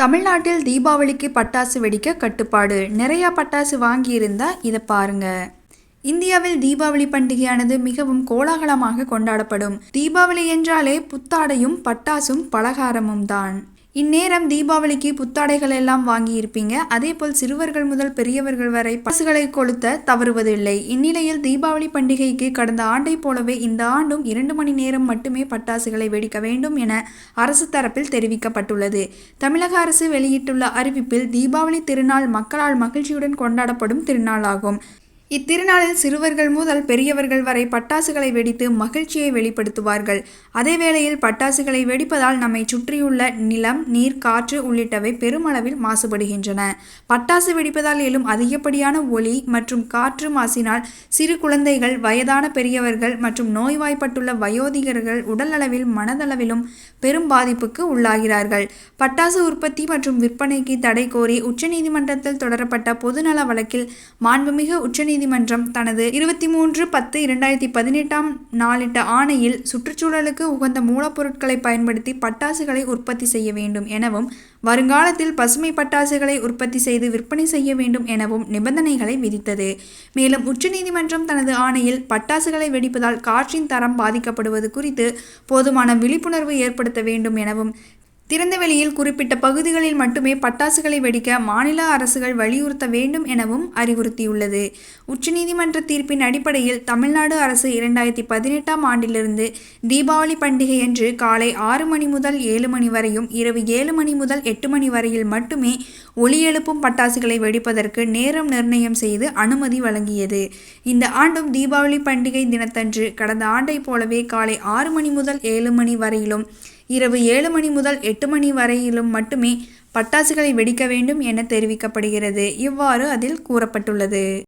தமிழ்நாட்டில் தீபாவளிக்கு பட்டாசு வெடிக்க கட்டுப்பாடு. நிறையா பட்டாசு வாங்கியிருந்தா இதை பாருங்க. இந்தியாவில் தீபாவளி பண்டிகையானது மிகவும் கோலாகலமாக கொண்டாடப்படும். தீபாவளி என்றாலே புத்தாடையும் பட்டாசும் பலகாரமும் தான். இந்நேரம் தீபாவளிக்கு புத்தாடைகள் எல்லாம் வாங்கியிருப்பீங்க. அதேபோல் சிறுவர்கள் முதல் பெரியவர்கள் வரை பசுகளை கொளுத்த தவறுவதில்லை. இந்நிலையில் தீபாவளி பண்டிகைக்கு கடந்த ஆண்டை போலவே இந்த ஆண்டும் இரண்டு மணி நேரம் மட்டுமே பட்டாசுகளை வெடிக்க வேண்டும் என அரசு தரப்பில் தெரிவிக்கப்பட்டுள்ளது. தமிழக அரசு வெளியிட்டுள்ள அறிவிப்பில் தீபாவளி திருநாள் மக்களால் மகிழ்ச்சியுடன் கொண்டாடப்படும் திருநாளாகும். இத்திருநாளில் சிறுவர்கள் முதல் பெரியவர்கள் வரை பட்டாசுகளை வெடித்து மகிழ்ச்சியை வெளிப்படுத்துவார்கள். அதே வேளையில் பட்டாசுகளை வெடிப்பதால் நம்மை சுற்றியுள்ள நிலம் நீர் காற்று உள்ளிட்டவை பெருமளவில் மாசுபடுகின்றன. பட்டாசு வெடிப்பதால் எழும் அதிகப்படியான ஒளி மற்றும் காற்று மாசினால் சிறு குழந்தைகள் வயதான பெரியவர்கள் மற்றும் நோய்வாய்ப்பட்டுள்ள வயோதிகர்கள் உடலளவில் மனதளவிலும் பெரும் பாதிப்புக்கு உள்ளாகிறார்கள். பட்டாசு உற்பத்தி மற்றும் விற்பனைக்கு தடை கோரி உச்சநீதிமன்றத்தில் தொடரப்பட்ட பொதுநல வழக்கில் மாண்புமிகு உச்சநீதி உச்சநீதிமன்றம் தனது இருபத்தி மூன்று பத்து இரண்டாயிரத்தி பதினெட்டாம் நாளிட்ட ஆணையில் சுற்றுச்சூழலுக்கு உகந்த மூலப்பொருட்களை பயன்படுத்தி பட்டாசுகளை உற்பத்தி செய்ய வேண்டும் எனவும் வருங்காலத்தில் பசுமை பட்டாசுகளை உற்பத்தி செய்து விற்பனை செய்ய வேண்டும் எனவும் நிபந்தனைகளை விதித்தது. மேலும் உச்சநீதிமன்றம் தனது ஆணையில் பட்டாசுகளை வெடிப்பதால் காற்றின் தரம் பாதிக்கப்படுவது குறித்து போதுமான விழிப்புணர்வு ஏற்படுத்த வேண்டும் எனவும் திறந்தவெளியில் குறிப்பிட்ட பகுதிகளில் மட்டுமே பட்டாசுகளை வெடிக்க மாநில அரசுகள் வலியுறுத்த வேண்டும் எனவும் அறிவுறுத்தியுள்ளது. உச்சநீதிமன்ற தீர்ப்பின் அடிப்படையில் தமிழ்நாடு அரசு இரண்டாயிரத்தி பதினெட்டாம் ஆண்டிலிருந்து தீபாவளி பண்டிகையன்று காலை ஆறு மணி முதல் ஏழு மணி வரையும் இரவு ஏழு மணி முதல் எட்டு மணி வரையில் மட்டுமே ஒளி எழுப்பும் பட்டாசுகளை வெடிப்பதற்கு நேரம் நிர்ணயம் செய்து அனுமதி வழங்கியது. இந்த ஆண்டும் தீபாவளி பண்டிகை தினத்தன்று கடந்த ஆண்டைப் போலவே காலை ஆறு மணி முதல் ஏழு மணி வரையிலும் இரவு ஏழு மணி முதல் எட்டு மணி வரையிலும் மட்டுமே பட்டாசுகளை வெடிக்க வேண்டும் என தெரிவிக்கப்படுகிறது. இவ்வாறு அதில் கூறப்பட்டுள்ளது.